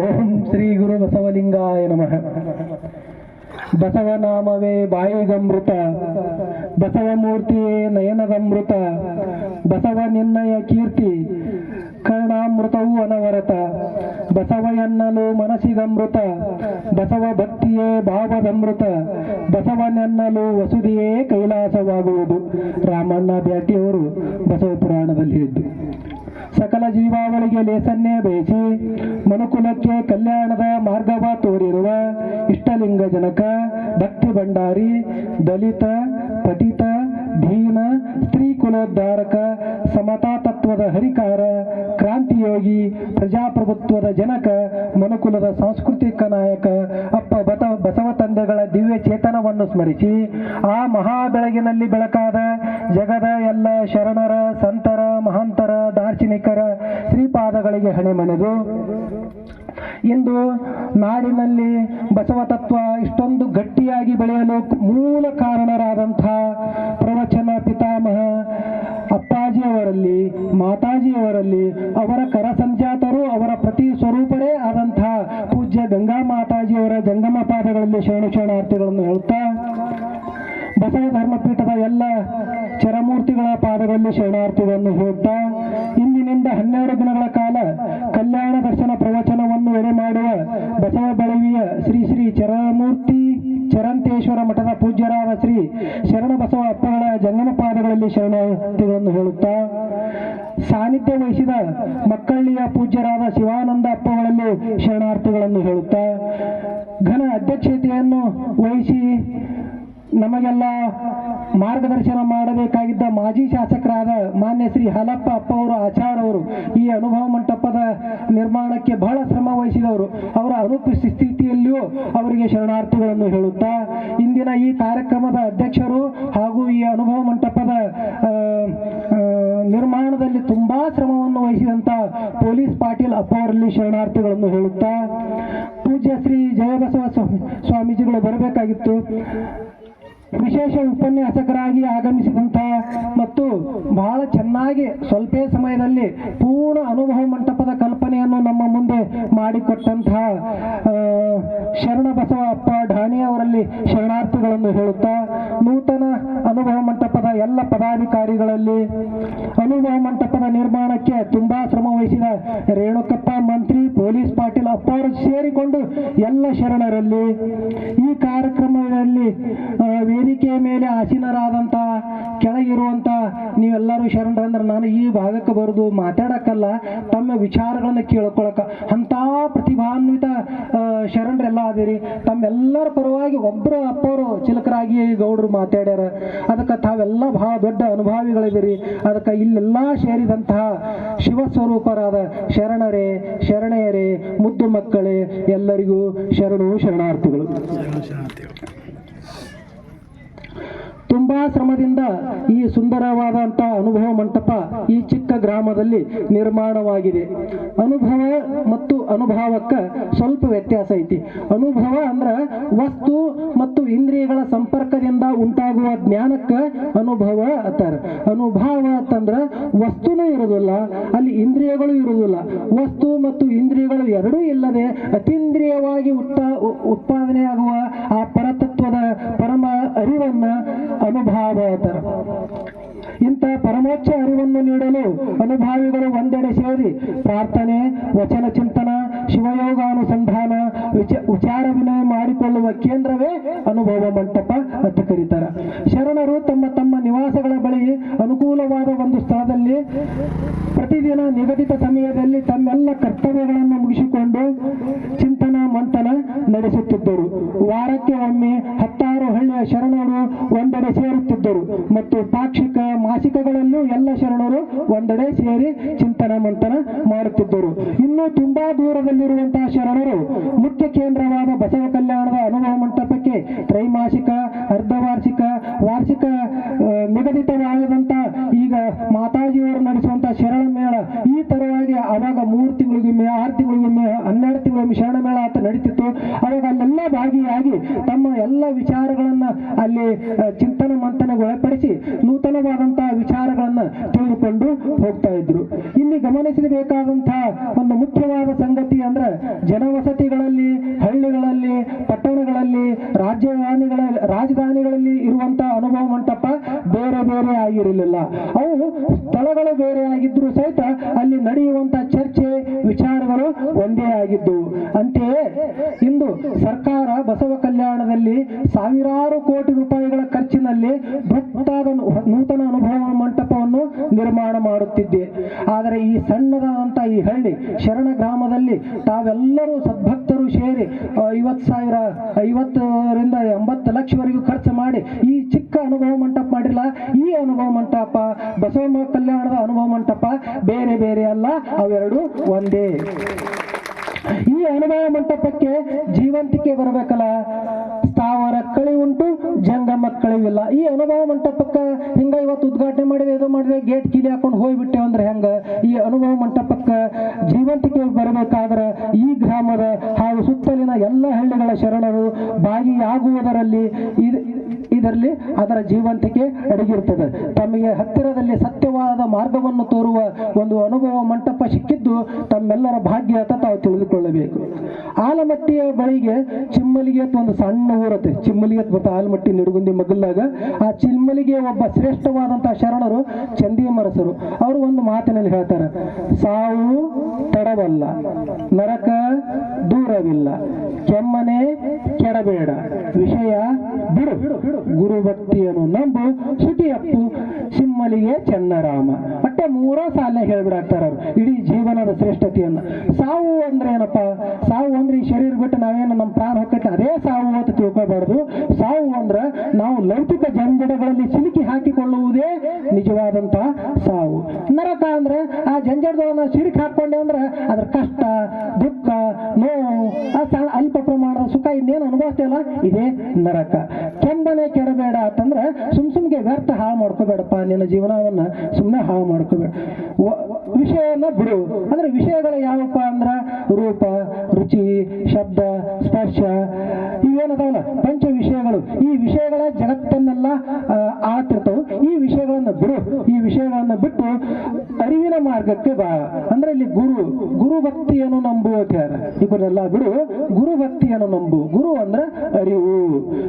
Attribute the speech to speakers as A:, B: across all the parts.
A: ಓಂ ಶ್ರೀ ಗುರು ಬಸವಲಿಂಗಾಯ ನಮಃ. ಬಸವನಾಮವೇ ಬಾಯಿಗಮೃತ, ಬಸವಮೂರ್ತಿಯೇ ನಯನದಮೃತ ಬಸವ ನಿನ್ನಯ ಕೀರ್ತಿ, ಕರ್ಣಾಮೃತವೂ ಅನವರತ ಬಸವ ಎನ್ನಲು ಮನಸ್ಸಿಗಮೃತ ಬಸವ ಭಕ್ತಿಯೇ ಭಾವದಮೃತ ಬಸವನೆನ್ನಲು ವಸುದಿಯೇ ಕೈಲಾಸವಾಗುವುದು. ರಾಮಣ್ಣ ಬ್ಯಾಟಿಯವರು ಬಸವ ಪುರಾಣದಲ್ಲಿ ಹೇಳಿದ್ದು. ಸಕಲ ಜೀವಾವಳಿಗೆ ಲೇಸನ್ನೇ ಬಯಸಿ ಮನುಕುಲಕ್ಕೆ ಕಲ್ಯಾಣದ ಮಾರ್ಗವ ತೋರಿರುವ ಇಷ್ಟಲಿಂಗ ಜನಕ ಭಕ್ತಿ ಭಂಡಾರಿ ದಲಿತ ಪತಿತ ದೀನ ಸ್ತ್ರೀ ಕುಲೋದ್ಧಾರಕ ಸಮತಾ ತತ್ವದ ಹರಿಕಾರ ಕ್ರಾಂತಿಯೋಗಿ ಪ್ರಜಾಪ್ರಭುತ್ವದ ಜನಕ ಮನುಕುಲದ ಸಾಂಸ್ಕೃತಿಕ ನಾಯಕ ಅಪ್ಪ ಬತ ಬಸವ ತಂದೆಗಳ ದಿವ್ಯ ಚೇತನವನ್ನು ಸ್ಮರಿಸಿ ಆ ಮಹಾ ಬೆಳಗಿನಲ್ಲಿ ಬೆಳಕಾದ ಜಗದ ಎಲ್ಲ ಶರಣರ, ಸಂತರ, ಮಹಾಂತರ, ದಾರ್ಶನಿಕರ ಶ್ರೀಪಾದಗಳಿಗೆ ಹಣೆ ಮಣೆದು ಇಂದು ನಾಡಿನಲ್ಲಿ ಬಸವ ತತ್ವ ಇಷ್ಟೊಂದು ಗಟ್ಟಿಯಾಗಿ ಬೆಳೆಯಲು ಮೂಲ ಕಾರಣರಾದಂಥ ಪ್ರವಚನ ಪಿತಾಮಹ ಅಪ್ಪಾಜಿಯವರಲ್ಲಿ, ಮಾತಾಜಿಯವರಲ್ಲಿ, ಅವರ ಕರ ಸಂಜಾತರು ಅವರ ಪ್ರತಿ ಸ್ವರೂಪರೇ ಆದಂಥ ಪೂಜ್ಯ ಗಂಗಾ ಮಾತಾಜಿಯವರ ಜಂಗಮ ಪಾದಗಳಲ್ಲಿ ಶರಣ ಶರಣಾರ್ಥಿಗಳನ್ನು ಹೇಳುತ್ತಾ, ಬಸವ ಧರ್ಮಪೀಠದ ಎಲ್ಲ ಚರಮೂರ್ತಿಗಳ ಪಾದಗಳಲ್ಲಿ ಶರಣಾರ್ಥಿಗಳನ್ನು ಹೇಳುತ್ತಾ ಇಂದಿನಿಂದ ಹನ್ನೆರಡು ದಿನಗಳ ಕಾಲ ಕಲ್ಯಾಣ ದರ್ಶನ ಪ್ರವಚನವನ್ನು ಎಡೆ ಮಾಡುವ ಬಸವ ಬಳವಿಯ ಶ್ರೀ ಶ್ರೀ ಚರಮೂರ್ತಿ ಚರಂತೇಶ್ವರ ಮಠದ ಪೂಜ್ಯರಾದ ಶ್ರೀ ಶರಣ ಬಸವ ಅಪ್ಪಗಳ ಜಂಗಮ ಪಾದಗಳಲ್ಲಿ ಶರಣಾರ್ಥಿಗಳನ್ನು ಹೇಳುತ್ತಾ, ಸಾನ್ನಿಧ್ಯ ವಹಿಸಿದ ಮಕ್ಕಳ್ಳಿಯ ಪೂಜ್ಯರಾದ ಶಿವಾನಂದ ಅಪ್ಪಗಳಲ್ಲಿ ಶರಣಾರ್ಥಿಗಳನ್ನು ಹೇಳುತ್ತಾ, ಘನ ಅಧ್ಯಕ್ಷತೆಯನ್ನು ವಹಿಸಿ ನಮಗೆಲ್ಲ ಮಾರ್ಗದರ್ಶನ ಮಾಡಬೇಕಾಗಿದ್ದ ಮಾಜಿ ಶಾಸಕರಾದ ಮಾನ್ಯ ಶ್ರೀ ಹಾಲಪ್ಪ ಅಪ್ಪ ಅವರು ಆಚಾರ್ ಅವರು ಈ ಅನುಭವ ಮಂಟಪದ ನಿರ್ಮಾಣಕ್ಕೆ ಬಹಳ ಶ್ರಮ ವಹಿಸಿದವರು. ಅವರ ಅನುಪಸ್ಥಿತಿಯಲ್ಲಿಯೂ ಅವರಿಗೆ ಶರಣಾರ್ಥಿಗಳನ್ನು ಹೇಳುತ್ತಾ, ಇಂದಿನ ಈ ಕಾರ್ಯಕ್ರಮದ ಅಧ್ಯಕ್ಷರು ಹಾಗೂ ಈ ಅನುಭವ ಮಂಟಪದ ನಿರ್ಮಾಣದಲ್ಲಿ ತುಂಬಾ ಶ್ರಮವನ್ನು ವಹಿಸಿದಂತ ಪೊಲೀಸ್ ಪಾಟೀಲ್ ಅಪ್ಪ ಅವರಲ್ಲಿ ಶರಣಾರ್ಥಿಗಳನ್ನು ಹೇಳುತ್ತಾ, ಪೂಜ್ಯ ಶ್ರೀ ಜಯಬಸವ ಸ್ವಾಮಿ ಸ್ವಾಮೀಜಿಗಳು ಬರಬೇಕಾಗಿತ್ತು. ವಿಶೇಷ ಉಪನ್ಯಾಸಕರಾಗಿ ಆಗಮಿಸಿದಂತಹ ಮತ್ತು ಬಹಳ ಚೆನ್ನಾಗಿ ಸ್ವಲ್ಪ ಸಮಯದಲ್ಲಿ ಪೂರ್ಣ ಅನುಭವ ಮಂಟಪದ ಕಲ್ಪನೆಯನ್ನು ನಮ್ಮ ಮುಂದೆ ಮಾಡಿಕೊಟ್ಟಂತಹ ಶರಣ ಬಸವ ಅಪ್ಪ ಶರಣಾರ್ಥಿಗಳನ್ನು ಹೇಳುತ್ತಾ, ನೂತನ ಅನುಭವ ಮಂಟಪದ ಎಲ್ಲ ಪದಾಧಿಕಾರಿಗಳಲ್ಲಿ ಅನುಭವ ಮಂಟಪದ ನಿರ್ಮಾಣಕ್ಕೆ ತುಂಬಾ ಶ್ರಮ ವಹಿಸಿದ ರೇಣುಕಪ್ಪ ಮಂತ್ರಿ, ಪೊಲೀಸ್ ಪಾಟೀಲ್ ಅಪ್ಪವರು ಸೇರಿಕೊಂಡು ಎಲ್ಲ ಶರಣರಲ್ಲಿ ಈ ಕಾರ್ಯಕ್ರಮದಲ್ಲಿ ವೇದಿಕೆಯ ಮೇಲೆ ಆಸೀನರಾದಂಥ ಕೆಳಗಿರುವಂಥ ನೀವೆಲ್ಲರೂ ಶರಣರಂದ್ರೆ ನಾನು ಈ ಭಾಗಕ್ಕೆ ಬರೆದು ಮಾತಾಡಕ್ಕಲ್ಲ, ತಮ್ಮ ವಿಚಾರಗಳನ್ನು ಕೇಳ್ಕೊಳಕ. ಅಂಥ ಪ್ರತಿಭಾನ್ವಿತ ಶರಣರೆಲ್ಲ ಅದಿರಿ ತಮ್ಮೆಲ್ಲರ ಪರವಾಗಿ ಒಬ್ಬರು ಅಪ್ಪವರು ಚಿಲಕರಾಗಿ ಗೌಡರು ಮಾತಾಡ್ಯಾರ. ಅದಕ್ಕೆ ತಾವೆಲ್ಲ ಬಹಳ ದೊಡ್ಡ ಅನುಭಾವಿಗಳಿದ್ದೀರಿ. ಅದಕ್ಕೆ ಇಲ್ಲೆಲ್ಲ ಸೇರಿದಂತಹ ಶಿವಸ್ವರೂಪರಾದ ಶರಣರೇ ಶರಣೆಯರೇ ಮುದ್ದು ಮಕ್ಕಳೇ ಎಲ್ಲರಿಗೂ ಶರಣು ಶರಣಾರ್ಥಿಗಳು. ತುಂಬಾ ಶ್ರಮದಿಂದ ಈ ಸುಂದರವಾದಂಥ ಅನುಭವ ಮಂಟಪ ಈ ಚಿಕ್ಕ ಗ್ರಾಮದಲ್ಲಿ ನಿರ್ಮಾಣವಾಗಿದೆ. ಅನುಭವ ಮತ್ತು ಅನುಭವಕ್ಕೆ ಸ್ವಲ್ಪ ವ್ಯತ್ಯಾಸ ಐತಿ. ಅನುಭವ ಅಂದ್ರ ವಸ್ತು ಮತ್ತು ಇಂದ್ರಿಯಗಳ ಸಂಪರ್ಕದಿಂದ ಉಂಟಾಗುವ ಜ್ಞಾನಕ್ಕೆ ಅನುಭವ ಅಂತಾರ. ಅನುಭವ ಅಂತಂದ್ರ ವಸ್ತುನೂ ಇರುವುದಿಲ್ಲ ಅಲ್ಲಿ ಇಂದ್ರಿಯಗಳು ಇರುವುದಿಲ್ಲ ವಸ್ತು ಮತ್ತು ಇಂದ್ರಿಯಗಳು ಎರಡೂ ಇಲ್ಲದೆ ಅತೀಂದ್ರಿಯವಾಗಿ ಉತ್ಪಾದನೆಯಾಗುವ ಆ ಪರತತ್ವದ ಪರಮ ಅರಿವನ್ನ ಅನುಭವ ಅಂತಾರ ಇಂಥ ಪರಮೋಚ್ಚ ಅರಿವನ್ನು ನೀಡಲು ಅನುಭಾವಿಗಳು ಒಂದೆಡೆ ಸೇರಿ ಪ್ರಾರ್ಥನೆ, ವಚನ ಚಿಂತನ, ಶಿವಯೋಗಾನುಸಂಧಾನ, ವಿಚ, ವಿಚಾರ ವಿನಯ ಮಾಡಿಕೊಳ್ಳುವ ಕೇಂದ್ರವೇ ಅನುಭವ ಮಂಟಪ ಅಂತ ಕರೀತಾರೆ. ಶರಣರು ತಮ್ಮ ತಮ್ಮ ನಿವಾಸಗಳ ಬಳಿ ಅನುಕೂಲವಾದ ಒಂದು ಸ್ಥಳದಲ್ಲಿ ಪ್ರತಿದಿನ ನಿಗದಿತ ಸಮಯದಲ್ಲಿ ತಮ್ಮೆಲ್ಲ ಕರ್ತವ್ಯಗಳನ್ನು ಮುಗಿಸಿಕೊಂಡು ಚಿಂತನ ಮಂಥನ ನಡೆಸುತ್ತಿದ್ದರು. ವಾರಕ್ಕೆ ಒಮ್ಮೆ ಹಳ್ಳಿಯ ಶರಣರು ಒಂದೆಡೆ ಸೇರುತ್ತಿದ್ದರು ಮತ್ತು ಪಾಕ್ಷಿಕ ಮಾಸಿಕಗಳಲ್ಲೂ ಎಲ್ಲ ಶರಣರು ಒಂದೆಡೆ ಸೇರಿ ಚಿಂತನ ಮಂಥನ ಮಾಡುತ್ತಿದ್ದರು. ಇನ್ನು ತುಂಬಾ ದೂರದಲ್ಲಿರುವಂತಹ ಶರಣರು ಮುಖ್ಯ ಕೇಂದ್ರವಾದ ಬಸವ ಕಲ್ಯಾಣದ ಅನುಭವ ಮಂಟಪಕ್ಕೆ ತ್ರೈಮಾಸಿಕ, ಅರ್ಧವಾರ್ಷಿಕ ಚಿಂತನ ಮಂಥನಗೊಳಪಡಿಸಿ ನೂತನವಾದಂತಹ ವಿಚಾರಗಳನ್ನ ತಿಳಿದುಕೊಂಡು ಹೋಗ್ತಾ ಇದ್ರು. ಇಲ್ಲಿ ಗಮನಿಸಬೇಕಾದಂತಹ ಒಂದು ಮುಖ್ಯವಾದ ಸಂಗತಿ ಅಂದ್ರೆ ಜನವಸತಿಗಳಲ್ಲಿ, ಹಳ್ಳಿಗಳಲ್ಲಿ, ಪಟ್ಟಣಗಳಲ್ಲಿ ರಾಜಧಾನಿಗಳ ರಾಜಧಾನಿಗಳಲ್ಲಿ ಇರುವಂತಹ ಅನುಭವ ಮಂಟಪ ಬೇರೆ ಬೇರೆ ಆಗಿರಲಿಲ್ಲ. ಅವು ಸ್ಥಳಗಳು ಬೇರೆ ಆಗಿದ್ರು ಸಹಿತ ಅಲ್ಲಿ ನಡೆಯುವಂತಹ ಚರ್ಚೆ ವಿಚಾರಗಳು ಒಂದೇ ಆಗಿದ್ದವು ಅಂತೆಯೇ ಇಂದು ಸರ್ಕಾರ ಬಸವ ಕಲ್ಯಾಣದಲ್ಲಿ ಸಾವಿರಾರು ಕೋಟಿ ರೂಪಾಯಿಗಳ ಖರ್ಚಿನಲ್ಲಿ ಬೃಹತ್ತಾದ ನೂತನ ಅನುಭವ ಮಂಟಪವನ್ನು ನಿರ್ಮಾಣ ಮಾಡುತ್ತಿದ್ದೆ. ಆದರೆ ಈ ಸಣ್ಣದಾದಂಥ ಈ ಹಳ್ಳಿ, ಶರಣ ಗ್ರಾಮದಲ್ಲಿ ತಾವೆಲ್ಲರೂ ಸದ್ಭಕ್ತರು ಸೇರಿ ಐವತ್ತು ಸಾವಿರ, ಐವತ್ತರಿಂದ ಎಂಬತ್ತು ಲಕ್ಷವರೆಗೂ ಖರ್ಚು ಮಾಡಿ ಈ ಚಿಕ್ಕ ಅನುಭವ ಮಂಟಪ ಮಾಡಿಲ್ಲ. ಈ ಅನುಭವ ಮಂಟಪ, ಬಸವಣ್ಣ ಕಲ್ಯಾಣದ ಅನುಭವ ಮಂಟಪ ಬೇರೆ ಬೇರೆ ಅಲ್ಲ, ಅವೆರಡು ಒಂದೇ. ಈ ಅನುಭವ ಮಂಟಪಕ್ಕೆ ಜೀವಂತಿಕೆ ಬರಬೇಕಲ್ಲ? ಸ್ಥಾವರ ಕಳಿ ಉಂಟು ಜಂಗಮ ಕಳಿವಿಲ್ಲ ಈ ಅನುಭವ ಮಂಟಪಕ್ಕೆ ಹಿಂಗ ಇವತ್ತು ಉದ್ಘಾಟನೆ ಮಾಡಿದೆ, ಇದು ಮಾಡಿದೆ, ಗೇಟ್ ಕೀಲಿ ಹಾಕೊಂಡು ಹೋಗ್ಬಿಟ್ಟೆ ಅಂದ್ರೆ ಹೆಂಗ? ಈ ಅನುಭವ ಮಂಟಪಕ್ಕೆ ಜೀವಂತಿಕೆ ಬರಬೇಕಾದ್ರೆ ಈ ಗ್ರಾಮದ ಹಾಗೂ ಸುತ್ತಲಿನ ಎಲ್ಲ ಹಳ್ಳಿಗಳ ಶರಣರು ಭಾಗಿಯಾಗುವುದರಲ್ಲಿ ಇದ್- ಇದರಲ್ಲಿ ಅದರ ಜೀವಂತಿಕೆ ಅಡಗಿರುತ್ತದೆ. ತಮಗೆ ಹತ್ತಿರದಲ್ಲಿ ಸತ್ಯವಾದ ಮಾರ್ಗವನ್ನು ತೋರುವ ಒಂದು ಅನುಭವ ಮಂಟಪ ಸಿಕ್ಕಿದ್ದು ತಮ್ಮೆಲ್ಲರ ಭಾಗ್ಯ ಅಂತ ತಾವು ತಿಳಿದುಕೊಳ್ಳಬೇಕು. ಆಲಮಟ್ಟಿಯ ಬಳಿಗೆ ಚಿಮ್ಮಲಿಗೆ ಒಂದು ಸಣ್ಣ ಊರತ್ತೆ ಚಿಮ್ಮಲಿಗೆ ಮತ್ತು ಆಲ್ಮಟ್ಟಿ ನಿಡುಗುಂದಿ ಮಗಲ್ಲಾಗ ಆ ಚಿಮ್ಮಲಿಗೆ ಒಬ್ಬ ಶ್ರೇಷ್ಠವಾದಂತಹ ಶರಣರು ಚಂದಿಮರಸರು ಅವರು ಒಂದು ಮಾತಿನಲ್ಲಿ ಹೇಳ್ತಾರೆ, ಸಾವು ತಡವಲ್ಲ, ನರಕ ದೂರವಿಲ್ಲ, ಕೆಮ್ಮನೆ ಕೆಡಬೇಡ, ವಿಷಯ ಬಿಡು, ಗುರು ಭಕ್ತಿಯನ್ನು ನಂಬು ಸುಟಿಯಪ್ಪು ಸಿಮ್ಮಲಿಗೆ ಚೆನ್ನರಾಮ. ಮತ್ತೆ ಮೂರೋ ಸಾಲ ಹೇಳ್ಬಿಡಾಕ್ತಾರ ಇಡೀ ಜೀವನದ ಶ್ರೇಷ್ಠತೆಯನ್ನ. ಸಾವು ಅಂದ್ರೆ ಏನಪ್ಪ? ಸಾವು ಅಂದ್ರೆ ಈ ಶರೀರ ಬಿಟ್ಟು ನಾವೇನು ನಮ್ಮ ಪ್ರಾಣ ಹೋಗ್ತೈತೆ, ಅದೇ ಸಾವು ಅಂತ ತಿಳ್ಕೊಬಾರ್ದು ಸಾವು ಅಂದ್ರೆ ನಾವು ಲೌಕಿಕ ಜಂಜಡಗಳಲ್ಲಿ ಸಿಲುಕಿ ಹಾಕಿಕೊಳ್ಳುವುದೇ ನಿಜವಾದಂತಹ ಸಾವು. ನರಕ ಅಂದ್ರೆ ಆ ಜಂಜಡದೊಳಗೆ ಸಿಲುಕಿ ಹಾಕೊಂಡೆ ಅಂದ್ರೆ ಅದ್ರ ಕಷ್ಟ, ದುಃಖ, ನೋವು ಆ ಸಣ್ಣ ಅಲ್ಪ ಪ್ರಮಾಣದ ಸುಖ ಇನ್ನೇನು ಅನುಭವಿಸ್ತೇವಲ್ಲ ಇದೇ ನರಕ. ಕೆಂಬನೆ ಕೆಡಬೇಡ ಅಂತಂದ್ರೆ ಸುಮ್ ಸುಮ್ಗೆ ವ್ಯರ್ಥ ಹಾಳು ಮಾಡ್ಕೋಬೇಡಪ್ಪ. ನಿನ್ನ ಜೀವನವನ್ನ ಸುಮ್ಮನೆ ಹಾಳು ಮಾಡ್ಕೋಬೇಡ. ವಿಷಯವನ್ನ ಬಿಡು. ಅಂದ್ರೆ ವಿಷಯಗಳು ಯಾವಪ್ಪ ಅಂದ್ರ ರೂಪ, ರುಚಿ, ಶಬ್ದ, ಸ್ಪರ್ಶ ಇವೇನದಾವಲ್ಲ ಪಂಚ ವಿಷಯಗಳು. ಈ ವಿಷಯಗಳ ಜಗತ್ತನ್ನೆಲ್ಲ ಆ, ಈ ವಿಷಯಗಳನ್ನು ಬಿಡು. ಈ ವಿಷಯಗಳನ್ನು ಬಿಟ್ಟು ಅರಿವಿನ ಮಾರ್ಗಕ್ಕೆ ಬಾ. ಅಂದ್ರೆ ಇಲ್ಲಿ ಗುರು ಗುರು ಭಕ್ತಿಯನ್ನು ನಂಬು ಅಂತ ಹೇಳ ಇವರೆಲ್ಲ ಬಿಡು. ಗುರು ಭಕ್ತಿಯನ್ನು ನಂಬು. ಗುರು ಅಂದ್ರೆ ಅರಿವು.